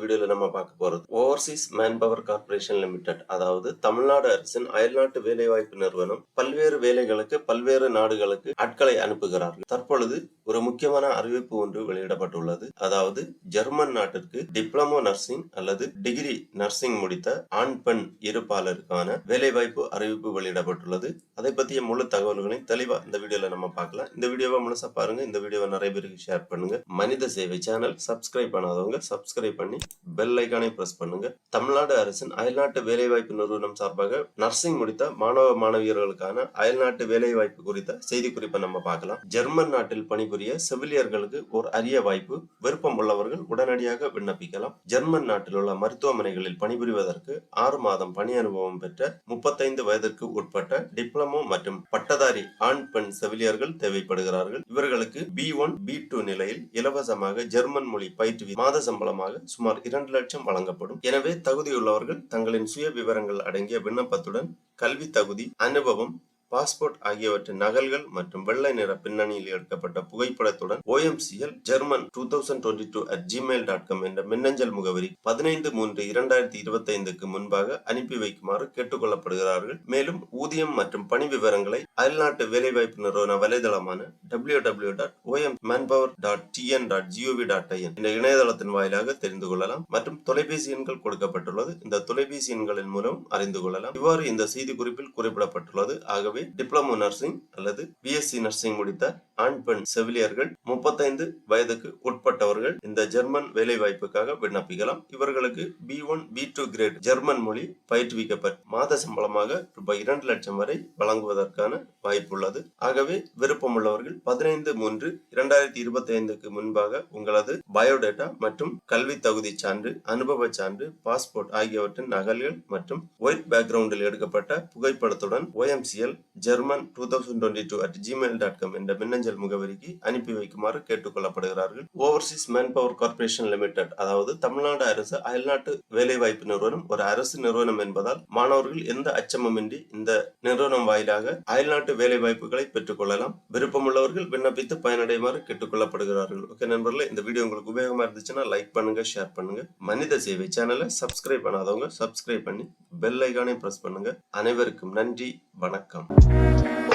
வீடியோல நம்ம பார்க்க போறது? ஓவர்சீஸ் மேன்பவர் கார்பரேஷன் லிமிடெட் அதாவது தமிழ்நாடு அரசின் அயல்நாட்டு வேலைவாய்ப்பு நிறுவனம் பல்வேறு வேலைகளுக்கு பல்வேறு நாடுகளுக்கு ஆட்களை அனுப்புகிறார்கள். தற்பொழுது ஒரு முக்கியமான அறிவிப்பு ஒன்று வெளியிடப்பட்டுள்ளது. அதாவது ஜெர்மன் நாட்டிற்கு டிப்ளமோ நர்சிங் அல்லது டிகிரி நர்சிங் முடித்த ஆண் பெண் இருப்பாளருக்கான வேலைவாய்ப்பு அறிவிப்பு வெளியிடப்பட்டுள்ளது. அதை பற்றிய முழு தகவல்களையும் தெளிவா இந்த வீடியோல நம்ம பார்க்கலாம். இந்த வீடியோவை முழுசா பாருங்க. இந்த வீடியோவை நிறைய பேருக்கு ஷேர் பண்ணுங்க. மனித சேவை சேனல் சப்ஸ்கிரைப் பண்ணாதவங்க சப்ஸ்கிரைப் சப்ஸ்கிரைப் பண்ணி பெல் ஐக்கானை பிரஸ் பண்ணுங்க. தமிழ்நாடு அரசின் அயல்நாட்டு வேலைவாய்ப்பு நிறுவனம் சார்பாக நர்சிங் முடித்த மாணவ மாணவியர்களுக்கான அயல்நாட்டு வேலைவாய்ப்பு குறித்த செய்தி குறிப்பை நம்ம பார்க்கலாம். ஜெர்மன் நாட்டில் பணிபுரிய செவிலியர்களுக்கு ஒரு அரிய வாய்ப்பு விருப்பம் உள்ளவர்கள் உடனடியாக விண்ணப்பிக்கலாம். ஜெர்மன் நாட்டில் உள்ள மருத்துவமனைகளில் பணிபுரிவதற்கு ஆறு மாதம் பணி அனுபவம் பெற்ற முப்பத்தைந்து வயதிற்கு உட்பட்ட டிப்ளமோ மற்றும் பட்டதாரி ஆண் பெண் செவிலியர்கள் தேவைப்படுகிறார்கள். இவர்களுக்கு பி ஒன் பி டூ நிலையில் இலவசமாக ஜெர்மன் மொழி பயிற்று மாத சம்பளமாக சுமார் இரண்டு லட்சம் வழங்கப்படும். எனவே தகுதியுள்ளவர்கள் தங்களின் சுய விவரங்கள் அடங்கிய விண்ணப்பத்துடன் கல்வி தகுதி அனுபவம் பாஸ்போர்ட் ஆகியவற்றின் நகல்கள் மற்றும் வெள்ளை நிற பின்னணியில் எடுக்கப்பட்ட புகைப்படத்துடன் OMCL German two thousand twenty two at Gmail dot com என்ற மின்னஞ்சல் முகவரி பதினைந்து மூன்று இரண்டாயிரத்தி இருபத்தி ஐந்துக்கு முன்பாக அனுப்பி வைக்குமாறு கேட்டுக்கொள்ளப்படுகிறார்கள். மேலும் ஊதியம் மற்றும் பணி விவரங்களை அயல்நாட்டு வேலைவாய்ப்பு நிறுவன வலைதளமான W W dot OM manpower dot TN dot GOV dot IN இந்த இணையதளத்தின் வாயிலாக தெரிந்து கொள்ளலாம் மற்றும் தொலைபேசி எண்கள் கொடுக்கப்பட்டுள்ளது. இந்த தொலைபேசி எண்களின் மூலம் அறிந்து கொள்ளலாம். இவ்வாறு இந்த செய்தி குறிப்பில் குறிப்பிடப்பட்டுள்ளது. ஆகவே டிப்ளமோ நர்சிங் அல்லது பிஎஸ்சி நர்சிங் முடித்த ஆண் பெண் செவிலியர்கள் முப்பத்தைந்து வயதுக்கு உட்பட்டவர்கள் இந்த ஜெர்மன் வேலை வாய்ப்புக்காக விண்ணப்பிக்கலாம். இவர்களுக்கு B one B two grade German மொழி பயிற்றுவிக்கப்பட்டு மாத சம்பளமாக ரூபாய் இரண்டு லட்சம் வரை வழங்குவதற்கான வாய்ப்புள்ளது. ஆகவே விருப்பமுள்ளவர்கள் பதினைந்து மூன்று இரண்டாயிரத்தி இருபத்தி ஐந்துக்கு முன்பாக உங்களது பயோடேட்டா மற்றும் கல்வி தகுதி சான்று அனுபவ சான்று பாஸ்போர்ட் ஆகியவற்றின் நகல்கள் மற்றும் ஒயிட் பேக்ரவுண்டில் எடுக்கப்பட்ட புகைப்படத்துடன் OMCL German two thousand twenty two at Gmail dot com என்ற மின்னஞ்சல் முகவரிக்கு அனுப்பி வைக்குமாறு கேட்டுக்கொள்ளப்படுகிறார்கள். Overseas man power corporation limited அதாவது தமிழ்நாடு அரசு அயல்நாட்டு வேலைவாய்ப்பு நிறுவனம் ஒரு அரசு நிறுவனம் என்பதால் மாணவர்கள் எந்த அச்சமுமின்றி இந்த நிறுவனம் வாயிலாக அயல்நாட்டு வேலை வாய்ப்புகளை பெற்றுக்கொள்ளலாம். விருப்பமுள்ளவர்கள் விண்ணப்பித்து பயனடையுமாறு கேட்டுக்கொள்ளப்படுகிறார்கள். ஓகே நண்பர்களே இந்த வீடியோ உங்களுக்கு உபயோகமா இருந்துச்சுன்னா லைக் பண்ணுங்க ஷேர் பண்ணுங்க. மனித சேவை சேனலை சப்ஸ்கிரைப் பண்ணாதவங்க சப்ஸ்கிரைப் பண்ணி பெல் ஐகானை பிரஸ் பண்ணுங்க. அனைவருக்கும் நன்றி வணக்கம். Thank you.